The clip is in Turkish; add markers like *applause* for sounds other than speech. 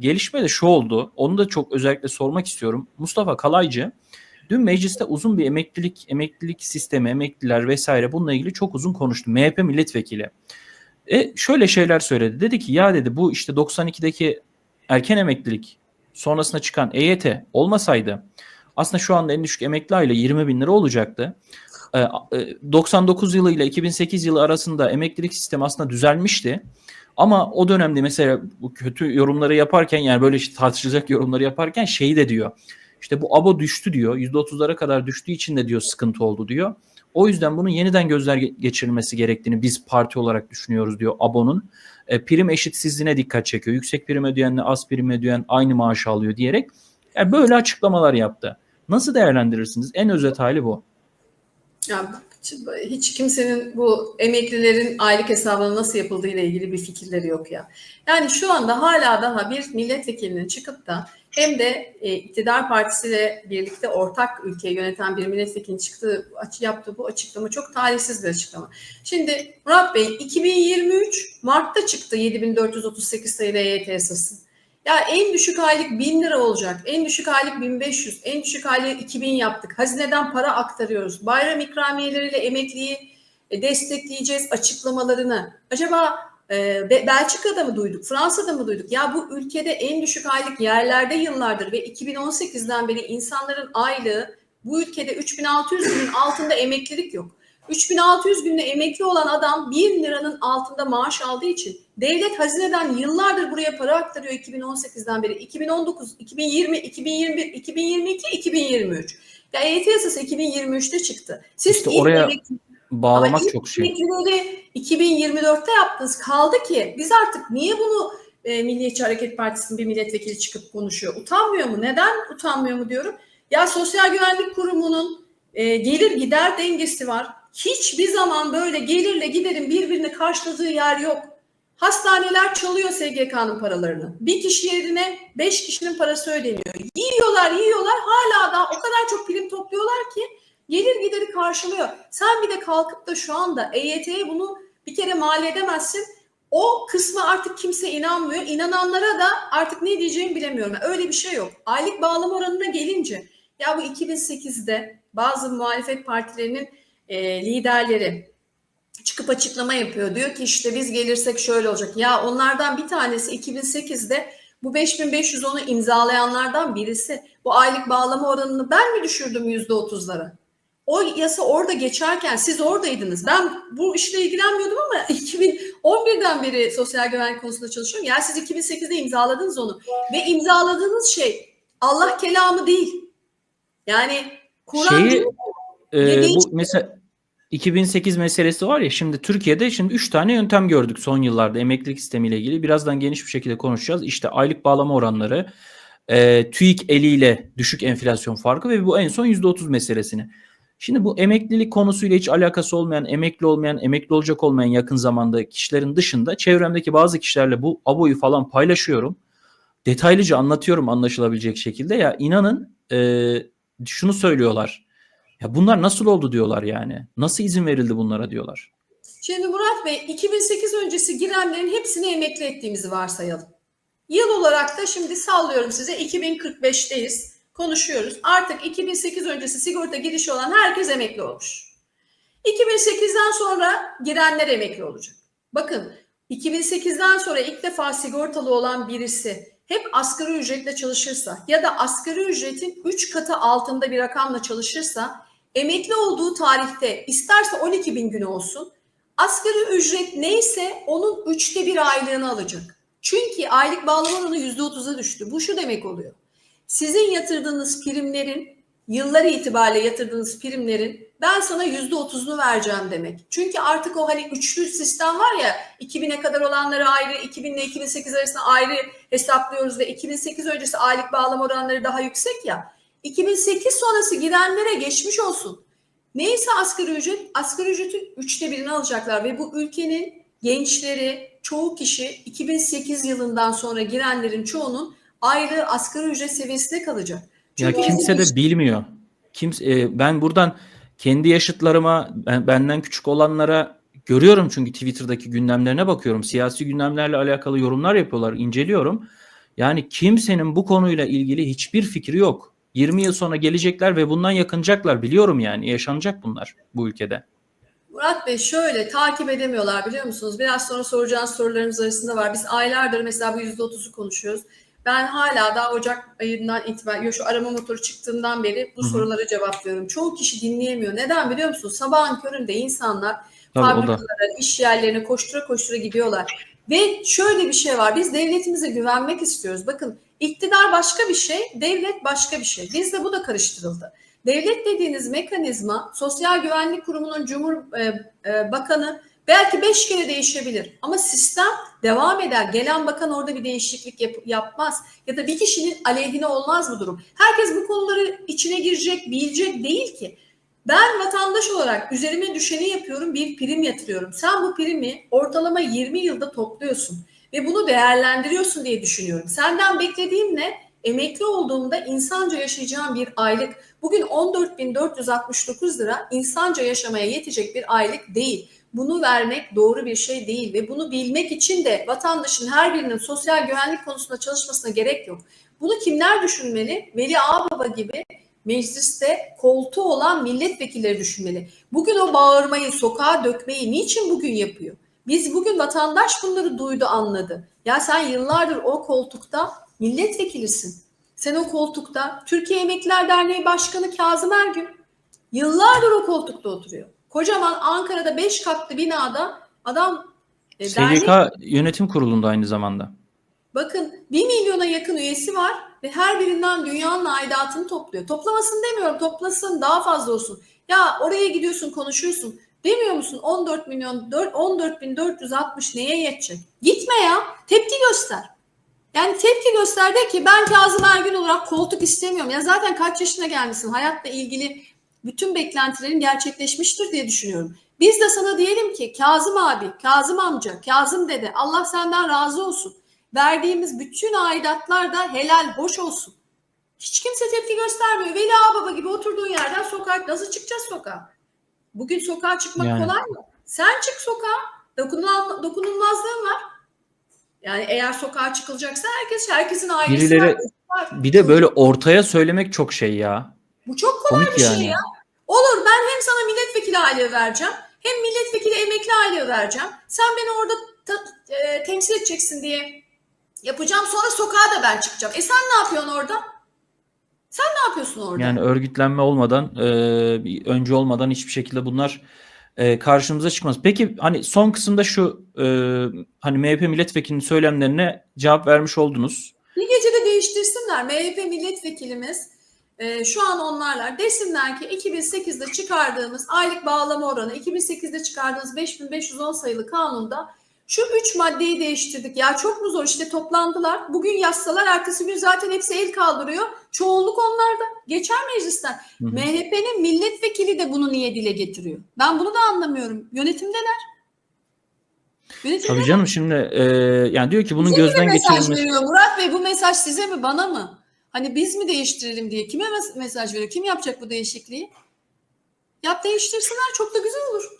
gelişme de şu oldu. Onu da çok özellikle sormak istiyorum. Mustafa Kalaycı dün mecliste uzun bir emeklilik emeklilik sistemi, emekliler vesaire bununla ilgili çok uzun konuştu. MHP milletvekili. E şöyle şeyler söyledi. Dedi ki ya dedi bu işte 92'deki erken emeklilik sonrasında çıkan EYT olmasaydı aslında şu anda en düşük emekli aylığı 20 bin lira olacaktı. E, e, 99 yılı ile 2008 yılı arasında emeklilik sistemi aslında düzelmişti. Ama o dönemde mesela bu kötü yorumları yaparken yani böyle işte tartışılacak yorumları yaparken şeyi de diyor. İşte bu abo düştü diyor. %30'lara kadar düştüğü için de diyor sıkıntı oldu diyor. O yüzden bunun yeniden gözler geçirilmesi gerektiğini biz parti olarak düşünüyoruz diyor abonun. E, prim eşitsizliğine dikkat çekiyor. Yüksek prim ödeyenle az prim ödeyen aynı maaşı alıyor diyerek yani böyle açıklamalar yaptı. Nasıl değerlendirirsiniz? En özet hali bu. Ya hiç kimsenin bu emeklilerin aylık hesabının nasıl yapıldığı ile ilgili bir fikirleri yok ya. Yani şu anda hala daha bir milletvekilinin çıkıp da hem de e, iktidar partisiyle birlikte ortak ülkeyi yöneten bir milletvekilinin çıktığı yaptığı bu açıklama çok talihsiz bir açıklama. Şimdi Murat Bey 2023 Mart'ta çıktı 7438 sayılı EYT yasası. Ya en düşük aylık 1000 lira olacak. En düşük aylık 1500. En düşük aylık 2000 yaptık. Hazineden para aktarıyoruz. Bayram ikramiyeleriyle emekliyi e, destekleyeceğiz açıklamalarını. Acaba e, Belçika'da mı duyduk? Fransa'da mı duyduk? Ya bu ülkede en düşük aylık yerlerde yıllardır ve 2018'den beri insanların aylığı bu ülkede 3600 günün altında emeklilik yok. 3600 günde emekli olan adam 1 liranın altında maaş aldığı için devlet hazineden yıllardır buraya para aktarıyor 2018'den beri. 2019, 2020, 2021, 2022, 2023. Ya EYT yasası 2023'te çıktı. Siz işte oraya emekli, bağlamak çok şey. Emeklileri 2024'te yaptınız. Kaldı ki biz artık niye bunu e, Milliyetçi Hareket Partisi'nin bir milletvekili çıkıp konuşuyor? Utanmıyor mu? Neden utanmıyor mu diyorum. Ya Sosyal Güvenlik Kurumu'nun e, gelir gider dengesi var hiçbir zaman böyle gelirle giderin birbirini karşıladığı yer yok. Hastaneler çalıyor SGK'nın paralarını. Bir kişi yerine beş kişinin parası ödeniyor. Yiyorlar yiyorlar hala da o kadar çok prim topluyorlar ki gelir gideri karşılıyor. Sen bir de kalkıp da şu anda EYT'ye bunu bir kere mal edemezsin. O kısmı artık kimse inanmıyor. İnananlara da artık ne diyeceğimi bilemiyorum. Öyle bir şey yok. Aylık bağlama oranına gelince ya bu 2008'de bazı muhalefet partilerinin e, liderleri çıkıp açıklama yapıyor. Diyor ki işte biz gelirsek şöyle olacak. Ya onlardan bir tanesi 2008'de bu 5510'u imzalayanlardan birisi. Bu aylık bağlama oranını ben mi düşürdüm %30'lara? O yasa orada geçerken siz oradaydınız. Ben bu işle ilgilenmiyordum ama *laughs* 2011'den beri sosyal güvenlik konusunda çalışıyorum. Yani siz 2008'de imzaladınız onu. Ve imzaladığınız şey Allah kelamı değil. Yani Kur'an Şeyi, değil. e, bu mesela 2008 meselesi var ya şimdi Türkiye'de şimdi 3 tane yöntem gördük son yıllarda emeklilik sistemiyle ilgili. Birazdan geniş bir şekilde konuşacağız. İşte aylık bağlama oranları, e, TÜİK eliyle düşük enflasyon farkı ve bu en son %30 meselesini. Şimdi bu emeklilik konusuyla hiç alakası olmayan, emekli olmayan, emekli olacak olmayan yakın zamanda kişilerin dışında çevremdeki bazı kişilerle bu aboyu falan paylaşıyorum. Detaylıca anlatıyorum anlaşılabilecek şekilde. Ya inanın e, şunu söylüyorlar. Ya bunlar nasıl oldu diyorlar yani. Nasıl izin verildi bunlara diyorlar. Şimdi Murat Bey 2008 öncesi girenlerin hepsini emekli ettiğimizi varsayalım. Yıl olarak da şimdi sallıyorum size 2045'teyiz. Konuşuyoruz. Artık 2008 öncesi sigorta girişi olan herkes emekli olmuş. 2008'den sonra girenler emekli olacak. Bakın 2008'den sonra ilk defa sigortalı olan birisi hep asgari ücretle çalışırsa ya da asgari ücretin 3 katı altında bir rakamla çalışırsa emekli olduğu tarihte isterse 12 bin gün olsun asgari ücret neyse onun üçte bir aylığını alacak. Çünkü aylık bağlama oranı %30'a düştü. Bu şu demek oluyor. Sizin yatırdığınız primlerin yıllar itibariyle yatırdığınız primlerin ben sana yüzde otuzunu vereceğim demek. Çünkü artık o hani üçlü sistem var ya 2000'e kadar olanları ayrı 2000 ile 2008 arasında ayrı hesaplıyoruz ve 2008 öncesi aylık bağlama oranları daha yüksek ya. 2008 sonrası gidenlere geçmiş olsun. Neyse asgari ücret, asgari ücretin üçte birini alacaklar ve bu ülkenin gençleri, çoğu kişi 2008 yılından sonra girenlerin çoğunun ayrı asgari ücret seviyesinde kalacak. Çünkü ya kimse de bilmiyor. Kimse, e, ben buradan kendi yaşıtlarıma, ben, benden küçük olanlara görüyorum çünkü Twitter'daki gündemlerine bakıyorum. Siyasi gündemlerle alakalı yorumlar yapıyorlar, inceliyorum. Yani kimsenin bu konuyla ilgili hiçbir fikri yok. 20 yıl sonra gelecekler ve bundan yakınacaklar biliyorum yani yaşanacak bunlar bu ülkede. Murat Bey şöyle takip edemiyorlar biliyor musunuz? Biraz sonra soracağınız sorularımız arasında var. Biz aylardır mesela bu %30'u konuşuyoruz. Ben hala da Ocak ayından itibaren, şu arama motoru çıktığından beri bu Hı hı. sorulara cevaplıyorum. Çoğu kişi dinleyemiyor. Neden biliyor musunuz? Sabahın köründe insanlar Tabii fabrikalara, iş yerlerine koştura koştura gidiyorlar. Ve şöyle bir şey var. Biz devletimize güvenmek istiyoruz. Bakın iktidar başka bir şey, devlet başka bir şey. Bizde bu da karıştırıldı. Devlet dediğiniz mekanizma Sosyal Güvenlik Kurumu'nun Cumhur e, e, belki beş kere değişebilir. Ama sistem devam eder. Gelen bakan orada bir değişiklik yap- yapmaz. Ya da bir kişinin aleyhine olmaz bu durum. Herkes bu konuları içine girecek, bilecek değil ki. Ben vatandaş olarak üzerime düşeni yapıyorum, bir prim yatırıyorum. Sen bu primi ortalama 20 yılda topluyorsun ve bunu değerlendiriyorsun diye düşünüyorum. Senden beklediğim ne? Emekli olduğumda insanca yaşayacağım bir aylık. Bugün 14.469 lira insanca yaşamaya yetecek bir aylık değil. Bunu vermek doğru bir şey değil ve bunu bilmek için de vatandaşın her birinin sosyal güvenlik konusunda çalışmasına gerek yok. Bunu kimler düşünmeli? Veli Ağbaba gibi mecliste koltuğu olan milletvekilleri düşünmeli. Bugün o bağırmayı, sokağa dökmeyi niçin bugün yapıyor? Biz bugün vatandaş bunları duydu, anladı. Ya sen yıllardır o koltukta milletvekilisin. Sen o koltukta Türkiye Emekliler Derneği Başkanı Kazım Ergün yıllardır o koltukta oturuyor. Kocaman Ankara'da 5 katlı binada adam e, dernek SGK yönetim kurulunda aynı zamanda. Bakın 1 milyona yakın üyesi var ve her birinden dünyanın aidatını topluyor. Toplamasın demiyorum, toplasın daha fazla olsun. Ya oraya gidiyorsun konuşuyorsun. Demiyor musun 14 milyon 4 14.460 neye yetecek? Gitme ya. Tepki göster. Yani tepki göster de ki ben Kazım Ergün olarak koltuk istemiyorum. Ya zaten kaç yaşına gelmişsin? Hayatla ilgili bütün beklentilerin gerçekleşmiştir diye düşünüyorum. Biz de sana diyelim ki Kazım abi, Kazım amca, Kazım dede Allah senden razı olsun. Verdiğimiz bütün aidatlar da helal, hoş olsun. Hiç kimse tepki göstermiyor. Veli Ağbaba gibi oturduğun yerden sokak nasıl çıkacağız sokağa? Bugün sokağa çıkmak Yani. kolay mı? Sen çık sokağa. Dokunul, dokunulmazlığın var. Yani eğer sokağa çıkılacaksa herkes herkesin ailesi Birileri- var. Bir de böyle ortaya söylemek çok şey ya. Bu çok kolay Komik bir yani. şey ya. Olur ben hem sana milletvekili aylığı vereceğim hem milletvekili emekli aylığı vereceğim. Sen beni orada ta- e, temsil edeceksin diye yapacağım. Sonra sokağa da ben çıkacağım. E sen ne yapıyorsun orada? Sen ne yapıyorsun orada? Yani örgütlenme olmadan, e, öncü olmadan hiçbir şekilde bunlar e, karşımıza çıkmaz. Peki hani son kısımda şu e, hani MHP milletvekilinin söylemlerine cevap vermiş oldunuz. Bir gecede değiştirsinler. MHP milletvekilimiz e, şu an onlarla desinler ki 2008'de çıkardığımız aylık bağlama oranı 2008'de çıkardığımız 5510 sayılı kanunda şu üç maddeyi değiştirdik. Ya çok mu zor işte toplandılar. Bugün yazsalar ertesi gün zaten hepsi el kaldırıyor. Çoğunluk onlarda. Geçer meclisten. MHP'nin milletvekili de bunu niye dile getiriyor? Ben bunu da anlamıyorum. Yönetimdeler. Yönetimde Tabii canım şimdi e, yani diyor ki bunun Bize mi gözden mesaj geçirilmesi. veriyor Murat Bey bu mesaj size mi bana mı? Hani biz mi değiştirelim diye kime mes- mesaj veriyor? Kim yapacak bu değişikliği? Yap değiştirsinler çok da güzel olur.